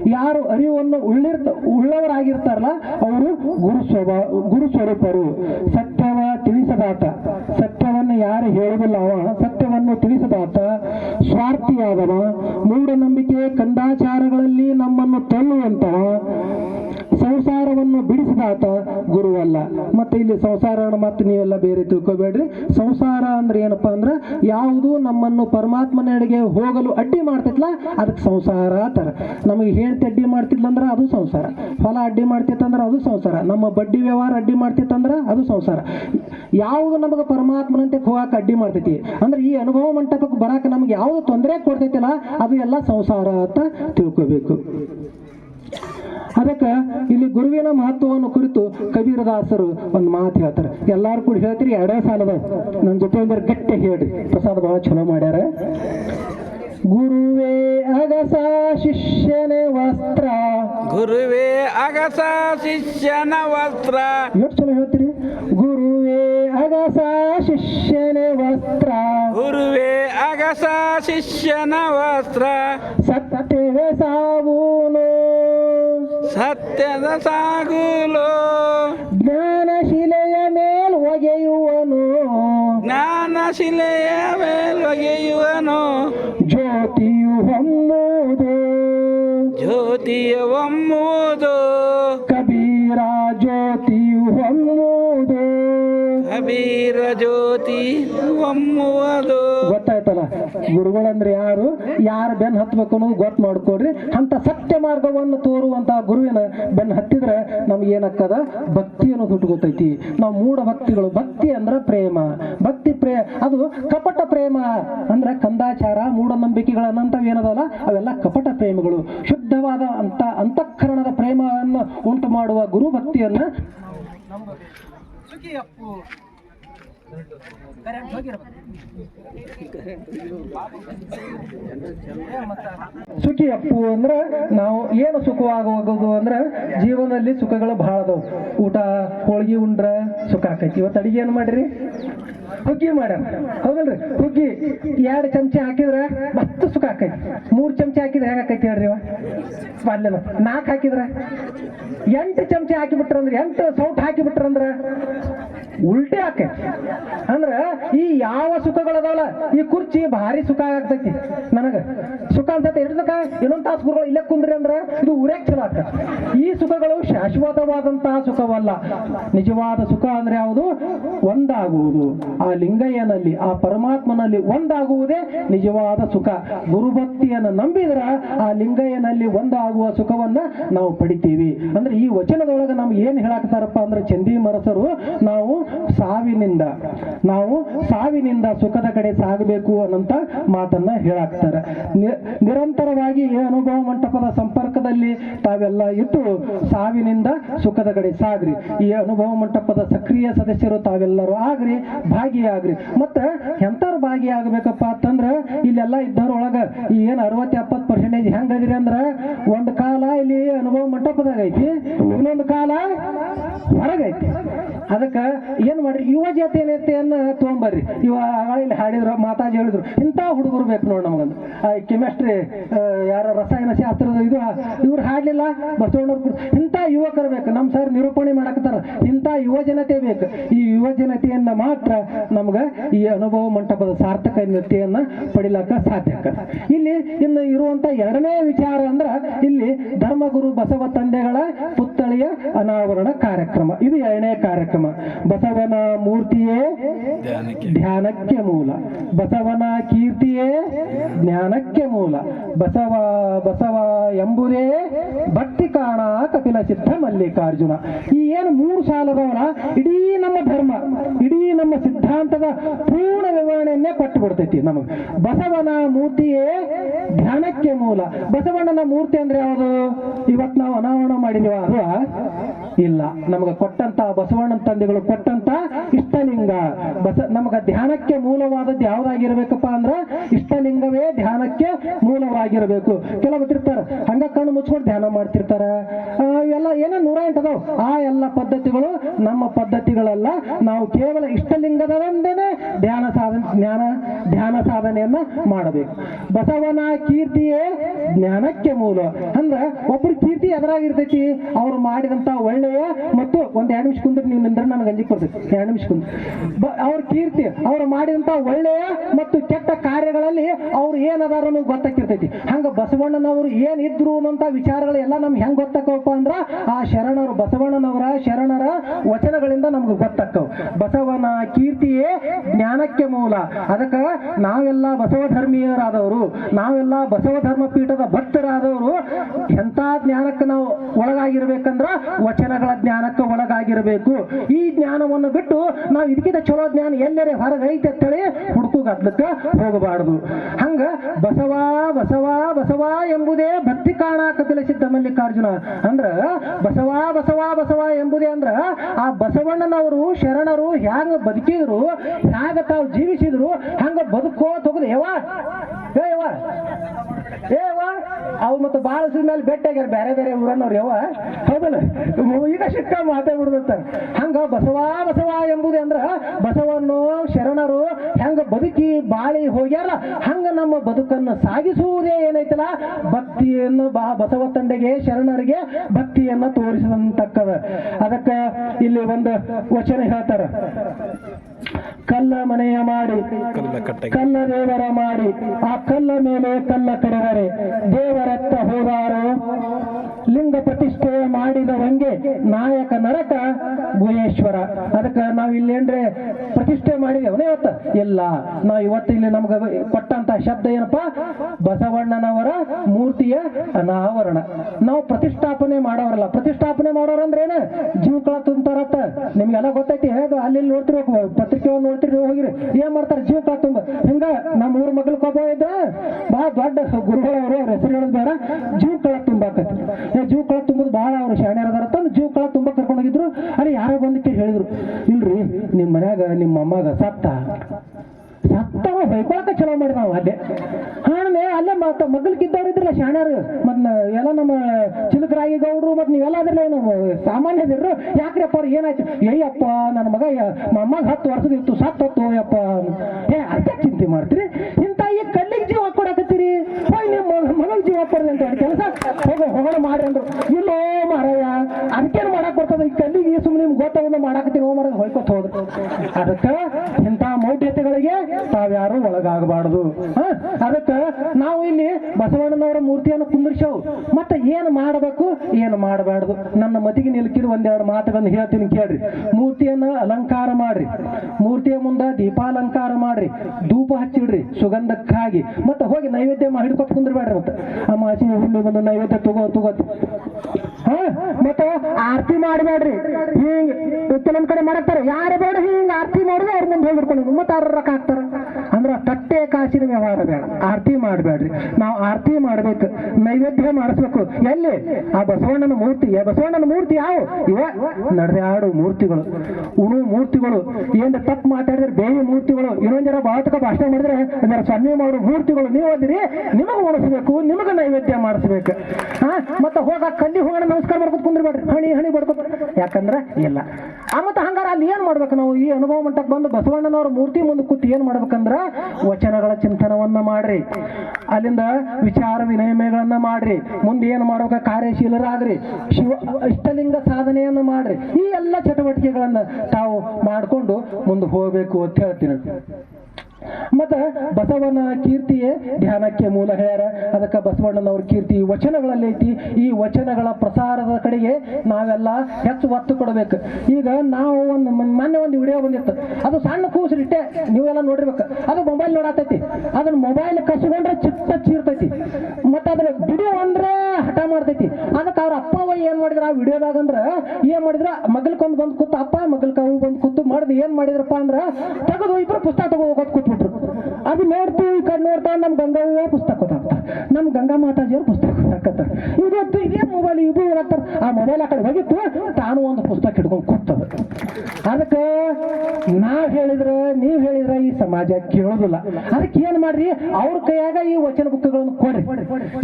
A: ಯಾರು ಅರಿವನ್ನು ಉಳ್ಳಿರ್ತ ಉಳ್ಳವರಾಗಿರ್ತಾರಲ್ಲ ಅವರು ಗುರು ಸ್ವಭಾವ ಗುರು ಸ್ವರೂಪರು ಸತ್ಯವ ತಿಳಿಸದಾತ ಸತ್ಯವನ್ನು ಯಾರು ಹೇಳುವುದಿಲ್ಲ ಅವ. ಸತ್ಯವನ್ನು ತಿಳಿಸದಾತ ಸ್ವಾರ್ಥಿಯಾದವ. ಮೂಢನಂಬಿಕೆ ಕಂದಾಚಾರಗಳಲ್ಲಿ ನಮ್ಮನ್ನು ತಳ್ಳುವಂತವ. ಸಂಸಾರವನ್ನು ಬಿಡಿಸಿದಾತ ಗುರುವಲ್ಲ. ಮತ್ತೆ ಇಲ್ಲಿ ಸಂಸಾರ ಮತ್ತೆ ನೀವೆಲ್ಲ ಬೇರೆ ತಿಳ್ಕೊಬೇಡ್ರಿ. ಸಂಸಾರ ಅಂದ್ರೆ ಏನಪ್ಪಾ ಅಂದ್ರೆ ಯಾವುದು ನಮ್ಮನ್ನು ಪರಮಾತ್ಮನೆಡೆಗೆ ಹೋಗಲು ಅಡ್ಡಿ ಮಾಡ್ತಿತ್ಲ ಅದಕ್ಕೆ ಸಂಸಾರ ಆತರ ನಮಗೆ ಹೇಳ್ತಿ ಅಡ್ಡಿ ಮಾಡ್ತಿದ್ಲಂದ್ರ ಅದು ಸಂಸಾರ. ಹೊಲ ಅಡ್ಡಿ ಮಾಡ್ತಿತ್ತಂದ್ರ ಅದು ಸಂಸಾರ. ನಮ್ಮ ಬಡ್ಡಿ ವ್ಯವಹಾರ ಅಡ್ಡಿ ಮಾಡ್ತಿತ್ತಂದ್ರ ಅದು ಸಂಸಾರ. ಯಾವುದು ನಮಗೆ ಪರಮಾತ್ಮನಂತೆ ಹೋಗಕ್ಕೆ ಅಡ್ಡಿ ಮಾಡ್ತೈತಿ. ಅಂದ್ರೆ ಈ ಅನುಭವ ಮಂಟಪಕ್ಕೆ ಬರಕ್ಕೆ ನಮ್ಗೆ ಯಾವುದು ತೊಂದರೆ ಕೊಡ್ತೈತಿಲ್ಲ, ಅದು ಎಲ್ಲ ಸಂಸಾರ ಅಂತ ತಿಳ್ಕೋಬೇಕು. ಅದಕ್ಕೆ ಇಲ್ಲಿ ಗುರುವಿನ ಮಹತ್ವವನ್ನು ಕುರಿತು ಕಬೀರದಾಸರು ಒಂದು ಮಾತು ಹೇಳ್ತಾರೆ. ಎಲ್ಲಾರು ಕೂಡ ಹೇಳ್ತೀರಿ ಎರಡೇ ಸಾಲದ ನನ್ನ ಜೊತೆ ಅಂದ್ರೆ ಗಟ್ಟಿ ಹೇಳ್ರಿ. ಪ್ರಸಾದ ಬಹಳ ಚಲೋ ಮಾಡ್ಯಾರ. ಗುರುವೇ ಅಗಸ ಶಿಷ್ಯನೇ ವಸ್ತ್ರ.
B: ಗುರುವೇ ಅಗಸ ಶಿಷ್ಯನ ವಸ್ತ್ರ.
A: ಎಷ್ಟು ಚಲೋ ಹೇಳ್ತೀರಿ? ಗುರುವೇ ಅಗಸ ಶಿಷ್ಯನ ವಸ್ತ್ರ.
B: ಗುರುವೇ ಅಗಸ ಶಿಷ್ಯನ ವಸ್ತ್ರ.
A: ಸತ್ಯವೇ ಸಾವೂನು.
B: ಸತ್ಯದ ಸಾಗುಲು.
A: ಜ್ಞಾನಶಿಲೆಯ ಮೇಲ್ ಒಗೆಯುವನು.
B: ಜ್ಞಾನ ಶಿಲೆಯ ಮೇಲೊಗೆಯುವನು
A: ಜ್ಯೋತಿಯು ಹೊಮ್ಮುವುದು
B: ಜ್ಯೋತಿಯ ಒಮ್ಮುವುದು
A: ಕಬೀರ ಜ್ಯೋತಿಯು ಹೊಮ್ಮುವುದು
B: ಕಬೀರ ಜ್ಯೋತಿ ಒಮ್ಮುವುದು.
A: ಗೊತ್ತಾಯ್ತಲ್ಲ? ಗುರುಗಳಂದ್ರೆ ಯಾರು? ಯಾರು ಬೆನ್ ಹತ್ಬೇಕು ಅನ್ನೋದು ಗೊತ್ತು ಮಾಡ್ಕೊಡ್ರಿ. ಅಂತ ಸತ್ಯ ಮಾರ್ಗವನ್ನು ತೋರುವಂತ ಗುರುವಿನ ಬೆನ್ ಹತ್ತಿದ್ರೆ ನಮ್ಗೆ ಏನಕ್ಕದ ಭಕ್ತಿ ಅನ್ನೋದು ಹುಟ್ಟುಗೊತ್ತೈತಿ ನಾವು ಮೂಢ ಭಕ್ತಿಗಳು. ಭಕ್ತಿ ಅಂದ್ರೆ ಪ್ರೇಮ. ಭಕ್ತಿ ಪ್ರೇ ಅದು ಕಪಟ ಪ್ರೇಮ ಅಂದ್ರೆ ಕಂದಾಚಾರ ಮೂಢನಂಬಿಕೆಗಳನ್ನಂತವ್ ಏನದಲ್ಲ? ಅವೆಲ್ಲ ಕಪಟ ಪ್ರೇಮಗಳು. ಶುದ್ಧವಾದ ಅಂತ ಅಂತಃಕರಣದ ಪ್ರೇಮವನ್ನು ಉಂಟು ಮಾಡುವ ಗುರು ಭಕ್ತಿಯನ್ನ ಸುಖಿ ಅಪ್ಪು ಅಂದ್ರೆ ನಾವು ಏನು ಸುಖವಾಗೋಗೋದು ಅಂದ್ರೆ ಜೀವನದಲ್ಲಿ ಸುಖಗಳು ಬಹಳ ಅದಾವು. ಊಟ, ಹೋಳ್ಗಿ ಉಂಡ್ರ ಸುಖ ಆಕೈತಿ. ಇವತ್ತು ಅಡಿಗೆ ಏನು ಮಾಡ್ರಿ? ಹುಗ್ಗಿ ಮಾಡ್ಯಾರ. ಹೌದಲ್ರಿ? ಹುಗ್ಗಿ ಎರಡು ಚಮಚ ಹಾಕಿದ್ರೆ ಮಸ್ತ್ ಸುಖ ಆಕೈತಿ. ಮೂರು ಚಮಚ ಹಾಕಿದ್ರೆ ಹೆಂಗೆ ಆಕೈತಿ ಹೇಳ್ರಿ ಅಲ್ಲೇನ ನಾಲ್ಕು ಹಾಕಿದ್ರೆ? ಎಂಟು ಚಮಚ ಹಾಕಿಬಿಟ್ರಂದ್ರೆ, ಎಂಟು ಸೌಟ್ ಹಾಕಿಬಿಟ್ರಂದ್ರೆ ಉಲ್ಟೆ ಆಕೈತಿ ಅಂದ್ರ ಈ ಯಾವ ಸುಖಗಳದಾವಲ್ಲ ಈ ಕುರ್ಚಿ ಭಾರಿ ಸುಖ ಆಗ್ತೈತಿ ನನಗ. ಸುಖ ಅನ್ಸತ್ತೆ ಸುಖ? ಇನ್ನೊಂದ್ ತಾಸು ಗುರುಗಳು, ಇಲ್ಲೇ ಕುಂದ್ರಿ ಅಂದ್ರ ಇದು ಊರೇ ಚಲೋ ಆಗ್ತದೆ. ಈ ಸುಖಗಳು ಶಾಶ್ವತವಾದಂತಹ ಸುಖವಲ್ಲ. ನಿಜವಾದ ಸುಖ ಅಂದ್ರೆ ಯಾವುದು? ಒಂದಾಗುವುದು. ಆ ಲಿಂಗಯ್ಯನಲ್ಲಿ, ಆ ಪರಮಾತ್ಮನಲ್ಲಿ ಒಂದಾಗುವುದೇ ನಿಜವಾದ ಸುಖ. ಗುರುಭಕ್ತಿಯನ್ನು ನಂಬಿದ್ರ ಆ ಲಿಂಗಯ್ಯನಲ್ಲಿ ಒಂದಾಗುವ ಸುಖವನ್ನ ನಾವು ಪಡಿತೀವಿ. ಅಂದ್ರೆ ಈ ವಚನದೊಳಗೆ ನಮ್ಗೆ ಏನ್ ಹೇಳಾಕ್ತಾರಪ್ಪ ಅಂದ್ರೆ ಚಂದಿ ಮರಸರು ನಾವು ಸಾವಿನಿಂದ. ನಾವು ಸಾವಿನಿಂದ ಸುಖದ ಕಡೆ ಸಾಗಬೇಕು ಅನ್ನಂತ ಮಾತನ್ನ ಹೇಳಾಕ್ತಾರೆ. ನಿರಂತರವಾಗಿ ಈ ಅನುಭವ ಮಂಟಪದ ಸಂಪರ್ಕದಲ್ಲಿ ತಾವೆಲ್ಲ ಇಟ್ಟು ಸಾವಿನಿಂದ ಸುಖದ ಕಡೆ ಸಾಗ್ರಿ. ಈ ಅನುಭವ ಮಂಟಪದ ಸಕ್ರಿಯ ಸದಸ್ಯರು ತಾವೆಲ್ಲರೂ ಆಗ್ರಿ, ಭಾಗಿಯಾಗ್ರಿ. ಮತ್ತೆ ಎಂಥವ್ರು ಭಾಗಿಯಾಗಬೇಕಪ್ಪ ಅಂತಂದ್ರ ಇಲ್ಲೆಲ್ಲ ಇದ್ದವ್ರೊಳಗ ಈ ಏನ್ ಅರವತ್ತು ಎಪ್ಪತ್ತು ಪರ್ಸೆಂಟೇಜ್ ಹೆಂಗದ್ರಿ ಅಂದ್ರ ಒಂದ್ ಕಾಲ ಇಲ್ಲಿ ಅನುಭವ ಮಂಟಪದಾಗ ಐತಿ, ಇನ್ನೊಂದು ಕಾಲ ಹೊರಗೈತಿ. ಅದಕ್ಕ ಏನ್ ಮಾಡ್ರಿ? ಯುವ ಜಾತಿಯನ್ನ ತೊಗೊಂಬರ್ರಿ. ಇವ ಇಲ್ಲಿ ಹಾಡಿದ್ರು, ಮಾತಾಜಿ ಹೇಳಿದ್ರು. ಇಂಥ ಹುಡುಗರು ಬೇಕು ನೋಡಿ ನಮಗಂದು. ಕೆಮಿಸ್ಟ್ರಿ ಯಾರ ರಸಾಯನ ಶಾಸ್ತ್ರದ ಇದು ಇವ್ರು ಹಾಡ್ಲಿಲ್ಲ, ಬಸವಣ್ಣವ್ರು ಇಂಥ ಯುವಕರು ಬೇಕು. ನಮ್ಮ ಸರ್ ನಿರೂಪಣೆ ಮಾಡಕತ್ತಾರ. ಇಂಥ ಯುವ ಜನತೆ ಬೇಕು. ಈ ಯುವ ಜನತೆಯನ್ನು ಮಾತ್ರ ನಮ್ಗ ಈ ಅನುಭವ ಮಂಟಪದ ಸಾರ್ಥಕತೆಯನ್ನ ಪಡಿಲಕ್ಕ ಸಾಧ್ಯ ಇಲ್ಲಿ ಇನ್ನು ಇರುವಂತ ಎರಡನೇ ವಿಚಾರ ಅಂದ್ರ, ಇಲ್ಲಿ ಧರ್ಮಗುರು ಬಸವ ತಂದೆಗಳ ಪುತ್ಥಳಿಯ ಅನಾವರಣ ಕಾರ್ಯಕ್ರಮ. ಇದು ಎರಡನೇ ಕಾರ್ಯಕ್ರಮ. ಬಸವನ ಮೂರ್ತಿಯೇ ಧ್ಯಾನಕ್ಕೆ. ಮೂಲ. ಬಸವನ ಕೀರ್ತಿಯೇ ಜ್ಞಾನಕ್ಕೆ ಮೂಲ. ಬಸವ ಬಸವ ಎಂಬುದೇ ಭಕ್ತಿ ಕಾಣ ಕಪಿಲ ಸಿದ್ಧ ಮಲ್ಲಿಕಾರ್ಜುನ. ಈ ಏನು ಮೂರು ಸಾಲದವರ ಇಡೀ ನಮ್ಮ ಧರ್ಮ ಇಡೀ ನಮ್ಮ ಸಿದ್ಧಾಂತದ ಪೂರ್ಣ ವಿವರಣೆಯನ್ನೇ ಕೊಟ್ಟು ಬಿಡ್ತೈತಿ ನಮಗೆ. ಬಸವನ ಮೂರ್ತಿಯೇ ಧ್ಯಾನಕ್ಕೆ ಮೂಲ. ಬಸವಣ್ಣನ ಮೂರ್ತಿ ಅಂದ್ರೆ ಯಾವುದು? ಇವತ್ತು ನಾವು ಅನಾವರಣ ಮಾಡಿದೀವ ಅದು ಇಲ್ಲ. ನಮಗೆ ಕೊಟ್ಟಂತ ಬಸವಣ್ಣನ ತಂದೆಗಳು ಕೊಟ್ಟಂತ ಇಷ್ಟಲಿಂಗ. ಬಸ, ನಮಗ ಧ್ಯಾನಕ್ಕೆ ಮೂಲವಾದದ್ದು ಯಾವ್ದಾಗಿರ್ಬೇಕಪ್ಪ ಅಂದ್ರ ಇಷ್ಟಲಿಂಗವೇ ಧ್ಯಾನಕ್ಕೆ ಮೂಲವಾಗಿರಬೇಕು. ಕೆಲವು ಬಿಟ್ಟಿರ್ತಾರ ಹಂಗ ಕಣ್ಣು ಮುಚ್ಕೊಂಡು ಧ್ಯಾನ ಮಾಡ್ತಿರ್ತಾರ. ಇವೆಲ್ಲ ಏನೋ ನೂರ ಎಂಟದವು ಆ ಎಲ್ಲ ಪದ್ಧತಿಗಳು ನಮ್ಮ ಪದ್ಧತಿಗಳಲ್ಲ. ನಾವು ಕೇವಲ ಇಷ್ಟಲಿಂಗದಂದೇನೆ ಧ್ಯಾನ ಸಾಧನೆ, ಜ್ಞಾನ, ಧ್ಯಾನ ಸಾಧನೆಯನ್ನ ಮಾಡಬೇಕು. ಬಸವನ ಕೀರ್ತಿಯೇ ಜ್ಞಾನಕ್ಕೆ ಮೂಲ. ಅಂದ್ರ ಒಬ್ರು ಕೀರ್ತಿ ಎದುರಾಗಿರ್ತೈತಿ, ಅವ್ರು ಮಾಡಿದಂತ ಒಳ್ಳೆಯ ಮತ್ತು ಒಂದ್ ಎರಡು ನಿಮಿಷ ಕುಂದ್ರೆ, ನೀವು ನಿಂದ್ರೆ ನನಗೆ ಅಂಜಿಕ್ ಬರ್ತೈತಿ ಎರಡು ನಿಮಿಷ ಅವ್ರ ಕೀರ್ತಿ, ಅವ್ರು ಮಾಡಿದಂತ ಒಳ್ಳೆಯ ಮತ್ತು ಕೆಟ್ಟ ಕಾರ್ಯಗಳಲ್ಲಿ ಅವ್ರು ಏನದಾರ ಅನ್ನೋದು ಗೊತ್ತಾಕಿರ್ತೈತಿ ಹಂಗ ಬಸವಣ್ಣನವರು ಏನಿದ್ರು ಅನ್ನೋಂತ ವಿಚಾರಗಳು ಎಲ್ಲ ನಮ್ಗೆ ಹೆಂಗೆ ಗೊತ್ತಾಕವಪ್ಪ ಅಂದ್ರ, ಆ ಶರಣರು, ಬಸವಣ್ಣನವರ ಶರಣರ ವಚನಗಳಿಂದ ನಮ್ಗೆ ಗೊತ್ತಾಕ್ಕವು ಬಸವನ ಕೀರ್ತಿಯೇ ಜ್ಞಾನಕ್ಕೆ ಮೂಲ. ಅದಕ್ಕ ನಾವೆಲ್ಲ ಬಸವ ಧರ್ಮೀಯರಾದವರು ನಾವೆಲ್ಲ ಬಸವ ಧರ್ಮ ಪೀಠದ ಭಕ್ತರಾದವರು ಎಂತ ಜ್ಞಾನಕ್ಕೆ ನಾವು ಒಳಗಾಗಿರ್ಬೇಕಂದ್ರ ವಚನಗಳ ಜ್ಞಾನಕ್ಕೆ ಒಳಗಾಗಿರಬೇಕು. ಈ ಜ್ಞಾನವನ್ನು ಬಿಟ್ಟು ನಾವು ಇದಕ್ಕಿಂತ ಚಲೋ ಜ್ಞಾನ ಎಲ್ಲರೇ ಹೊರಗೈತೆ ಅಂತೇಳಿ ಹುಡುಕುಗದ್ಲಕ್ಕ ಹೋಗಬಾರದು. ಹಂಗ ಬಸವ ಬಸವ ಬಸವ ಎಂಬುದೇ ಭಕ್ತಿ ಕಾಣಾಕ ತಿಳಿಸಿದ್ದ ಮಲ್ಲಿಕಾರ್ಜುನ. ಅಂದ್ರ ಬಸವ ಬಸವ ಬಸವ ಎಂಬುದೇ ಅಂದ್ರ ಆ ಬಸವಣ್ಣನವರು ಶರಣರು ಹ್ಯಾಂಗ ಬದುಕಿದ್ರು, ಹ್ಯಾಂಗ ತಾವು ಜೀವಿಸಿದ್ರು, ಹಂಗ ಬದುಕೋ ತೊಗದು. ಯವ ಏ ಯವ್ವ ಏ ಮತ್ತು ಬಾಳಸಿದ ಮೇಲೆ ಬೆಟ್ಟಾಗ್ಯಾರ ಬೇರೆ ಬೇರೆ ಊರನ್ನವ್ರು ಯಾವ ಹೌದಲ್ಲ? ಈಗ ಸಿಕ್ಕ ಮಾತಾಡ್ಬಿಡ್ದಂತ ಹಂಗ ಬಸವ ಬಸವ ಎಂಬುದೇ ಅಂದ್ರ ಬಸವನ್ನು ಶರಣರು ಹೆಂಗ ಬದುಕಿ ಬಾಳಿ ಹೋಗ್ಯಾರ, ಹಂಗ ನಮ್ಮ ಬದುಕನ್ನು ಸಾಗಿಸುವುದೇ ಏನೈತಲ್ಲ? ಭಕ್ತಿಯನ್ನು ಬಸವ ತಂದೆಗೆ ಶರಣರಿಗೆ ಭಕ್ತಿಯನ್ನ ತೋರಿಸತಕ್ಕದ ಅದಕ್ಕೆ ಇಲ್ಲಿ ಒಂದು ವಚನ ಹೇಳ್ತಾರ. ಕಲ್ಲ ಮನೆಯ ಮಾಡಿ ಕಲ್ಲ ದೇವರ ಮಾಡಿ ಆ ಕಲ್ಲ ಮೇಲೆ ಕಲ್ಲ ಕರೆದರೆ ದೇವರತ್ತ ಹೋದಾರೋ ಲಿಂಗ ಪ್ರತಿಷ್ಠೆ ಮಾಡಿದವಂಗೆ ನಾಯಕ ನರಕ ಗುಹೇಶ್ವರ. ಅದಕ್ಕೆ ನಾವು ಇಲ್ಲಿ ಏನ್ರೆ ಪ್ರತಿಷ್ಠೆ ಮಾಡಿದೇವನೇ ಇವತ್ತ? ಇಲ್ಲ. ನಾವು ಇವತ್ತು ಇಲ್ಲಿ ನಮ್ಗೆ ಕೊಟ್ಟಂತ ಶಬ್ದ ಏನಪ್ಪ? ಬಸವಣ್ಣನವರ ಮೂರ್ತಿಯ ಅನಾವರಣ. ನಾವು ಪ್ರತಿಷ್ಠಾಪನೆ ಮಾಡೋರಲ್ಲ. ಪ್ರತಿಷ್ಠಾಪನೆ ಮಾಡೋರು ಅಂದ್ರೆ ಏನು? ಜೀವಕಳ ತುಂಬ್ತಾರತ್ತ. ನಿಮ್ಗೆಲ್ಲ ಗೊತ್ತೈತಿ ಹೇಗ? ಅಲ್ಲಿ ನೋಡ್ತಿರೋ ನೋಡ್ತಿರ್ಬೇಕು. ಪತ್ರಿಕೆ ನೀವು ಹೋಗಿರಿ. ಏನ್ ಮಾಡ್ತಾರೆ? ಜೀವ ತುಂಬ. ಹಿಂಗ? ನಮ್ಮ ಊರ ಮಗಲ್ ಕೋಪ ಇದ್ರ ಬಹಳ ದೊಡ್ಡ ಗುರುಗಳವರು ಅವ್ರ ಹೆಸರು ಹೇಳೋದು ಬೇಡ. ಜೀವಕಳ ಜೀವ ಕಳ ತುಂಬುದು ಬಹಳ ಅವ್ರು ಶಾಣೆ ಇರೋದಾರತ್ತ ಜೀವ ಕಳ ತುಂಬ ಕರ್ಕೊಂಡು ಹೋಗಿದ್ರು. ಅಲ್ಲಿ ಯಾರೋ ಬಂದು ಹೇಳಿದ್ರು, ಇಲ್ರಿ ನಿಮ್ಮ ಮನ್ಯಾಗ ನಿಮ್ಮ ಅಮ್ಮಗ ಸತ್ತ ಸತ್ತವ ಬೈಕೊಳಕ ಚಲೋ ಮಾಡಿ ನಾವು ಅಲ್ಲೇ ಹಾಣ್ಮೆ ಅಲ್ಲೇ ಮತ್ತ ಮಗಲ್ಕಿದ್ದವ್ರು ಇದ್ರಲ್ಲ ಶಾಣ್ಯರು, ಮತ್ ಎಲ್ಲ ನಮ್ಮ ಚಿಲಕರಾಗಿ ಗೌಡ್ರು, ಮತ್ ನೀವೆಲ್ಲ ಅದ್ರಲ್ಲ ಏನು ಸಾಮಾನ್ಯದಿರು ಯಾಕ್ರಪ್ಪ ಅವ್ರು ಏನಾಯ್ತು? ಏಯ್ಯಪ್ಪ ನನ್ನ ಮಗ ಅಮ್ಮಗ ಹತ್ತು ವರ್ಷದ ಇತ್ತು ಹೊತ್ತು ಯಪ್ಪ ಏ, ಅರ್ಥ ಚಿಂತೆ ಮಾಡ್ತೀರಿ? ಇಂಥ ಈ ಕಲ್ಲಿಗೆ ಜೀವ ಕೊಡಕತ್ತೀರಿ? ಹೋಯ್ ನಿಮ್ಮ ಮಗಳ ಜೀವ ಕೊಡ್ರಿ ಅಂತ ಕೆಲಸ ಹೋಗ ಹೊಗಳ ಮಾಡ್ರಿ ಅಂದ್ರು. ಇಲ್ಲೋ ಮಾರಾಯ ಅದಕ್ಕೇನು ಮಾಡಕ್ ಬರ್ತದ? ಈ ಕಲ್ಲಿಗೆ ಸುಮ್ಮನೆ ನಿಮ್ಗೆ ಗೊತ್ತಾಗ ಮಾಡಾಕತ್ತೀನಿ ಹೋ ಮಾಡೋದು ಹೋಯ್ಕೊತ ಹೋದ್ರು. ಅದಕ್ಕೆ ಇಂಥ ಮೌಢ್ಯತೆಗಳಿಗೆ ತಾವ್ಯಾರು ಒಳಗಾಗಬಾರ್ದು? ಅದಕ್ಕೆ ನಾವು ಇಲ್ಲಿ ಬಸವಣ್ಣನವರ ಮೂರ್ತಿಯನ್ನು ಕುಂದಿರ್ಸವು. ಮತ್ತೆ ಏನು ಮಾಡಬೇಕು? ಏನು ಮಾಡಬಾರ್ದು. ನನ್ನ ಮತಿಗೆ ನಿಲ್ಕಿದ ಒಂದೆರಡು ಮಾತುಗಳನ್ನು ಹೇಳ್ತೀನಿ ಕೇಳ್ರಿ. ಮೂರ್ತಿಯನ್ನ ಅಲಂಕಾರ ಮಾಡ್ರಿ. ಮೂರ್ತಿಯ ಮುಂದೆ ದೀಪಾಲಂಕಾರ ಮಾಡ್ರಿ. ಧೂಪ ಹಚ್ಚಿಡ್ರಿ ಸುಗಂಧಕ್ಕಾಗಿ. ಮತ್ತೆ ಹೋಗಿ ನೈವೇದ್ಯ ಹಿಡ್ಕೊತ ಕುಂದ್ರಬೇಡ್ರಿ ಮತ್ತೆ. ಹಸಿ ಹುಣ್ಣು ಬಂದು ನೈವೇದ್ಯ ತಗೋ ತಗೋ. ಹಾ? ಮತ್ತೆ ಆರತಿ ಮಾಡಬೇಡ್ರಿ. ಹಿಂಗ್ ಕೆಲವೊಂದ್ ಕಡೆ ಮಾಡಕ್ತಾರೆ ಯಾರು ಬೇಡ ಹಿಂಗ್ ಆರತಿ ಮಾಡಿದ್ರೆ ಅವ್ರ ಮುಂದೆ ಹೋಗಿರ್ಕೊಂಡು ಮತ್ತೆ ಅವ್ರ ರೊಕ್ಕ ಹಾಕ್ತಾರ. ಅಂದ್ರ ತಟ್ಟೆ ಕಾಸಿನ ವ್ಯವಹಾರ ಬೇಡ. ಆರತಿ ಮಾಡಬೇಡ್ರಿ. ನಾವು ಆರತಿ ಮಾಡಬೇಕು. ನೈವೇದ್ಯ ಮಾಡಿಸ್ಬೇಕು. ಎಲ್ಲಿ? ಆ ಬಸವಣ್ಣನ ಮೂರ್ತಿ. ಬಸವಣ್ಣನ ಮೂರ್ತಿ ಯಾವ? ಇವ ನಡೆದಾಡು ಮೂರ್ತಿಗಳು. ಉಣು ಮೂರ್ತಿಗಳು. ಏನ್ ತಪ್ಪು ಮಾತಾಡಿದ್ರೆ ಬೇವಿ ಮೂರ್ತಿಗಳು. ಇನ್ನೊಂದ್ ಜನ ಬಾಟಕ ಭಾಷಣ ಮಾಡಿದ್ರೆ ಅದರ ಸ್ವಾಮಿ ಮಾಡೋ ಮೂರ್ತಿಗಳು. ನೀವು ಅದ್ರಿ ನಿಮಗೆ ಉಣಿಸ್ಬೇಕು. ನಿಮಗೆ ನೈವೇದ್ಯ ಮಾಡಿಸ್ಬೇಕು. ಹಾ ಮತ್ತೆ ಹೋಗ ಕಲ್ಲಿ ಹೋಗೋಣ, ನಮಸ್ಕಾರ ಮಾಡ್ಕೊತ ಕುಂದ್ರಬೇಡ್ರಿ. ಹಣಿ ಹಣಿ ಬಡ್ಕೊತ. ಯಾಕಂದ್ರೆ ಇಲ್ಲ. ಆ, ಮತ್ತೆ ಹಂಗಾರ ಅಲ್ಲಿ ಏನ್ ಮಾಡ್ಬೇಕು ನಾವು? ಈ ಅನುಭವ ಮಟ್ಟಕ್ಕೆ ಬಂದು ಬಸವಣ್ಣನವರ ಮೂರ್ತಿ ಮುಂದೆ ಕೂತು ಏನ್ ಮಾಡ್ಬೇಕಂದ್ರ ವಚನಗಳ ಚಿಂತನವನ್ನ ಮಾಡ್ರಿ. ಅಲ್ಲಿಂದ ವಿಚಾರ ವಿನಿಮಯಗಳನ್ನ ಮಾಡ್ರಿ. ಮುಂದೆ ಏನು ಮಾಡೋಕೆ ಕಾರ್ಯಶೀಲರಾಗ್ರಿ. ಶಿವ, ಇಷ್ಟಲಿಂಗ ಸಾಧನೆಯನ್ನ ಮಾಡ್ರಿ. ಈ ಎಲ್ಲ ಚಟುವಟಿಕೆಗಳನ್ನ ತಾವು ಮಾಡ್ಕೊಂಡು ಮುಂದೆ ಹೋಗಬೇಕು ಅಂತ ಹೇಳ್ತೀನಿ. ಮತ್ತ ಬಸವನ ಕೀರ್ತಿಯೇ ಧ್ಯಾನಕ್ಕೆ ಮೂಲ ಹೇಳ್ಯಾರ. ಅದಕ್ಕೆ ಬಸವಣ್ಣನವ್ರ ಕೀರ್ತಿ ವಚನಗಳಲ್ಲಿ ಐತಿ. ಈ ವಚನಗಳ ಪ್ರಸಾರದ ಕಡೆಗೆ ನಾವೆಲ್ಲ ಹೆಚ್ಚು ಒತ್ತು ಕೊಡಬೇಕು. ಈಗ ನಾವು ಒಂದು ಮೊನ್ನೆ ಒಂದು ವಿಡಿಯೋ ಬಂದಿತ್ತು. ಅದು ಸಣ್ಣ ಕೂಸರಿಟ್ಟೆ ನೀವೆಲ್ಲ ನೋಡಿರ್ಬೇಕು. ಅದು ಮೊಬೈಲ್ ನೋಡತೈತಿ. ಅದನ್ನ ಮೊಬೈಲ್ ಕಸ್ಕೊಂಡ್ರೆ ಚಿತ್ತ ಚೀರ್ತೈತಿ. ಮತ್ತ ಅದ್ರ ವಿಡಿಯೋ ಅಂದ್ರೆ ಹಠ ಮಾಡ್ತೈತಿ. ಅದಕ್ಕೆ ಅವ್ರ ಅಪ್ಪ ಅವ್ವ ಏನ್ ಮಾಡಿದ್ರ ಆ ವಿಡಿಯೋದಾಗ ಅಂದ್ರ, ಏನ್ ಮಾಡಿದ್ರ? ಮಗಲ್ಕೊಂದ್ ಬಂದ್ ಕೂತು, ಅಪ್ಪ ಮಗಲ್ಕ ಅವು ಬಂದ್ ಕೂತು, ಮಾಡಿದ್, ಏನ್ ಮಾಡಿದ್ರಪ್ಪ? ಅಂದ್ರ, ತೆಗೆದು ಇಬ್ರು ಪುಸ್ತಕ ತಗೋ ಹೋಗೋದ್ ಕೂತ್ಬಿಟ್ರು ಅದು ನೋಡ್ತೀವಿ, ಈ ಕಡೆ ನೋಡ್ತಾ ನಮ್ ಗಂಗಾ ಹೂವ ಪುಸ್ತಕ ಓದಾಕ್ತಾರ ನಮ್ಮ ಗಂಗಾ ಮಾತಾಜಿಯವ್ರ ಪುಸ್ತಕ ಓದಾಕತ್ತಾರ. ಇವತ್ತು ಇದೇ ಮೊಬೈಲ್ ಇದು ಓದಾಕ್ತಾರ. ಆ ಮೊಬೈಲ್ ಆ ಕಡೆ ಹೋಗಿತ್ತು ತಾನು ಒಂದು ಪುಸ್ತಕ ಹಿಡ್ಕೊಂಡು ಕೂತದ ಅದಕ್ಕೆ ನಾ ಹೇಳಿದ್ರೆ, ನೀವ್ ಹೇಳಿದ್ರೆ ಈ ಸಮಾಜ ಕೇಳೋದಿಲ್ಲ. ಅದಕ್ಕೆ ಏನ್ ಮಾಡ್ರಿ? ಅವ್ರ ಕೈಯಾಗ ಈ ವಚನ ಬುಕ್ಗಳನ್ನು ಕೊಡ್ರಿ.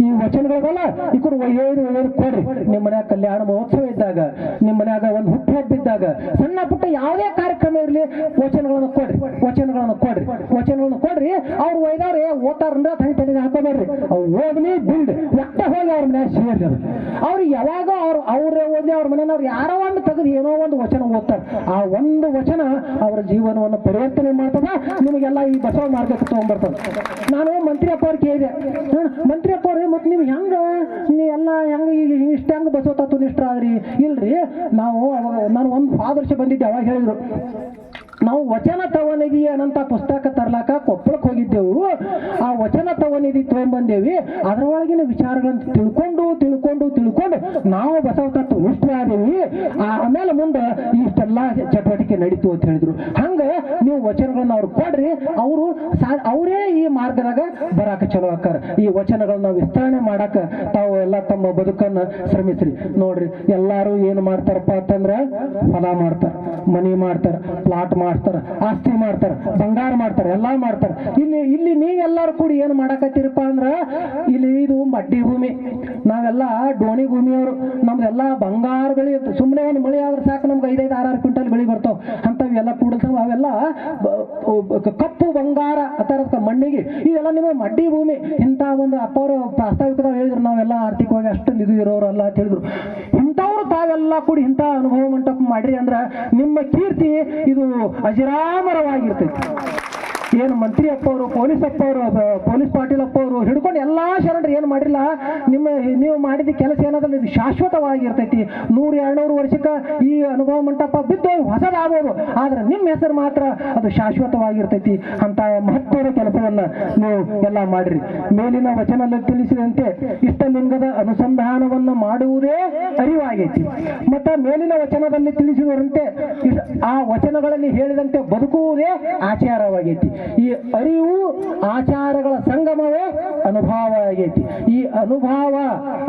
A: ಈ ವಚನಗಳಲ್ಲ ಈ ಕೂಡ ಒಯ್ಯೋದು ಒಯ್ಯೋದು ಕೊಡ್ರಿ. ನಿಮ್ಮ ಮನ್ಯಾಗ ಕಲ್ಯಾಣ ಮಹೋತ್ಸವ ಇದ್ದಾಗ ನಿಮ್ಮ ಮನ್ಯಾಗ ಒಂದು ಹುಟ್ಟು ಹಬ್ಬ ಇದ್ದಾಗ, ಸಣ್ಣ ಪುಟ್ಟ ಯಾವುದೇ ಕಾರ್ಯಕ್ರಮ ಇರಲಿ, ವಚನಗಳನ್ನು ಕೊಡ್ರಿ. ವಚನಗಳನ್ನು ಕೊಡ್ರಿ. ವಚನಗಳನ್ನು ಕೊಡ್ರಿ, ಅವ್ರು ಒಯ್ದಾರೆ, ಓದ್ತಾರಂದ್ರೆ ತನಿ ತಲೆಗೆ ಹಾಕೋಬೇಡ್ರಿ. ಅವ್ರು ಓದ್ಲಿ ಬಿಲ್ಡ್ ಎಟ್ಟ ಹೋಗಿ ಅವ್ರ ಮನ್ಯಾಗ ಸೇರ್ಲಿ ಅವ್ರು. ಯಾವಾಗ ಅವ್ರು, ಅವ್ರೇ ಓದ್ಲಿ ಅವ್ರ ಮನೆಯವ್ರು ಯಾರೋ ಒಂದು ತೆಗೆದು ಏನೋ ಒಂದು ವಚನ ಓದ್ತಾರೆ. ಆ ಒಂದು ವಚನ ಅವರ ಜೀವನವನ್ನು ಪರಿವರ್ತನೆ ಮಾಡ್ತದ, ನಿಮಗೆಲ್ಲ ಈ ಬಸವ ಮಾರ್ಗಕ್ಕೆ ತಗೊಂಡ್ಬರ್ತದ ನಾನು ಮಂತ್ರಿ ಅಪ್ಪ ಅವ್ರಿಗೆ ಕೇಳಿದೆ ಮಂತ್ರಿ ಅಪ್ಪ ನಿಮ್ಗೆ ಮತ್ತೆ ನೀವು ಹೆಂಗ? ನೀವೆಲ್ಲ ಹೆಂಗ ಈಗ ಇಷ್ಟ ಹೆಂಗೆ ಬಸವ ತತ್ವನಿಷ್ಠ ಆದ್ರಿ ಇಲ್ರಿ, ನಾವು ಅವಾಗ, ನಾನು ಒಂದು ಆದರ್ಶ ಬಂದಿದ್ದೆ, ಅವಾಗ ಹೇಳಿದ್ರು. ನಾವು ವಚನ ತವನಿಧಿ ಅನ್ನಂತ ಪುಸ್ತಕ ತರ್ಲಾಕ ಕೊಪ್ಪಳಕ್ಕೆ ಹೋಗಿದ್ದೆವು. ಆ ವಚನ ತವನಿಧಿ ತಗೊಂಡ್ಬಂದೇವಿ ಅದರೊಳಗಿನ ವಿಚಾರಗಳನ್ನು ತಿಳ್ಕೊಂಡು ತಿಳ್ಕೊಂಡು ತಿಳ್ಕೊಂಡು ನಾವು ಬಸವ ತತ್ವ ಆದೇವಿ. ಆಮೇಲೆ ಮುಂದೆ ಇಷ್ಟೆಲ್ಲ ಚಟುವಟಿಕೆ ನಡೀತು ಅಂತ ಹೇಳಿದ್ರು. ಹಂಗ ನೀವು ವಚನಗಳನ್ನ ಅವ್ರು ಕೊಡ್ರಿ, ಅವರು ಅವರೇ ಈ ಮಾರ್ಗದಾಗ ಬರಾಕ ಚಲೋ ಆಕಾರ. ಈ ವಚನಗಳನ್ನ ವಿಸ್ತರಣೆ ಮಾಡಾಕ ತಾವು ಎಲ್ಲ ತಮ್ಮ ಬದುಕನ್ನ ಶ್ರಮಿಸ್ರಿ. ನೋಡ್ರಿ, ಎಲ್ಲಾರು ಏನು ಮಾಡ್ತಾರಪ್ಪ ಅಂತಂದ್ರ ಫಲ ಮಾಡ್ತಾರ, ಮನಿ ಮಾಡ್ತಾರ ಪ್ಲಾಟ್ ಮಾಡ್ತಾರ. ಆಸ್ತಿ ಮಾಡ್ತಾರೆ, ಬಂಗಾರ ಮಾಡ್ತಾರೆ, ಎಲ್ಲಾ ಮಾಡ್ತಾರೆ. ಇಲ್ಲಿ ಇಲ್ಲಿ ನೀವೆಲ್ಲರೂ ಕೂಡಿ ಏನು ಮಾಡಕತ್ತೀರಪ್ಪ ಅಂದ್ರೆ, ಇಲ್ಲಿ ಇದು ಮಡ್ಡಿ ಭೂಮಿ. ನಾವೆಲ್ಲ ಡೋಣಿ ಭೂಮಿಯವರು. ನಮ್ದೆಲ್ಲ ಬಂಗಾರ ಬೆಳೆ ಸುಮ್ಮನೆ ಒಂದು ಮಳೆ ಆದ್ರೆ ಸಾಕು, ನಮ್ಗೆ ಐದೈದು, ಆರಾರು ಕ್ವಿಂಟಲ್ ಬೆಳೆ ಬರ್ತಾವ. ಅಂಥವೆಲ್ಲ ಕೂಡಲ್ತಾವ ಅವೆಲ್ಲ ಕಪ್ಪು ಬಂಗಾರ ಆ ಮಣ್ಣಿಗೆ. ಇದೆಲ್ಲ ನಿಮ್ಮ ಮಡ್ಡಿ ಭೂಮಿ. ಇಂಥ ಒಂದು ಅಪ್ಪವರು ಪ್ರಾಸ್ತಾವಿಕದಾಗ ಹೇಳಿದ್ರು, ನಾವೆಲ್ಲ ಆರ್ಥಿಕವಾಗಿ ಅಷ್ಟು ನಿಧಿ ಅಲ್ಲ ಅಂತ ಹೇಳಿದ್ರು. ಇಂಥವ್ರು ತಾವೆಲ್ಲ ಕೂಡಿ ಇಂಥ ಅನುಭವ ಮಂಟಪ ಮಾಡ್ರಿ ಅಂದ್ರ ನಿಮ್ಮ ಕೀರ್ತಿ ಇದು ಅಜರಾಮರವಾಗಿರ್ತೈತಿ. ಏನು ಮಂತ್ರಿ ಅಪ್ಪ ಅವರು ಪೊಲೀಸ್ ಅಪ್ಪ ಅವರು ಪೊಲೀಸ್ ಪಾಟೀಲ್ ಅಪ್ಪ ಅವರು ಹಿಡ್ಕೊಂಡು ಎಲ್ಲಾ ಶರಣರು ಏನು ಮಾಡಿಲ್ಲ ನಿಮ್ಮ ನೀವು ಮಾಡಿದ ಕೆಲಸ ಏನಾದ್ರೆ ಇದು ಶಾಶ್ವತವಾಗಿರ್ತೈತಿ. ನೂರು, ಎರಡ್ನೂರು ವರ್ಷಕ್ಕೆ ಈ ಅನುಭವ ಮಂಟಪ ಬಿದ್ದು ಹೊಸದಾಗೋದು. ಆದ್ರೆ ನಿಮ್ಮ ಹೆಸರು ಮಾತ್ರ ಅದು ಶಾಶ್ವತವಾಗಿರ್ತೈತಿ ಅಂತ ಮಹತ್ವದ ಕೆಲಸವನ್ನ ನೀವು ಎಲ್ಲ ಮಾಡಿರಿ. ಮೇಲಿನ ವಚನದಲ್ಲಿ ತಿಳಿಸಿದಂತೆ ಇಷ್ಟಲಿಂಗದ ಅನುಸಂಧಾನವನ್ನು ಮಾಡುವುದೇ ಅರಿವಾಗೈತಿ. ಮತ್ತ ಮೇಲಿನ ವಚನದಲ್ಲಿ ತಿಳಿಸಿದಂತೆ ಆ ವಚನಗಳಲ್ಲಿ ಹೇಳಿದಂತೆ ಬದುಕುವುದೇ ಆಚಾರವಾಗೈತಿ. ಈ ಅರಿವು ಆಚಾರಗಳ ಸಂಗಮವೇ ಅನುಭವ ಆಗೈತಿ. ಈ ಅನುಭವ,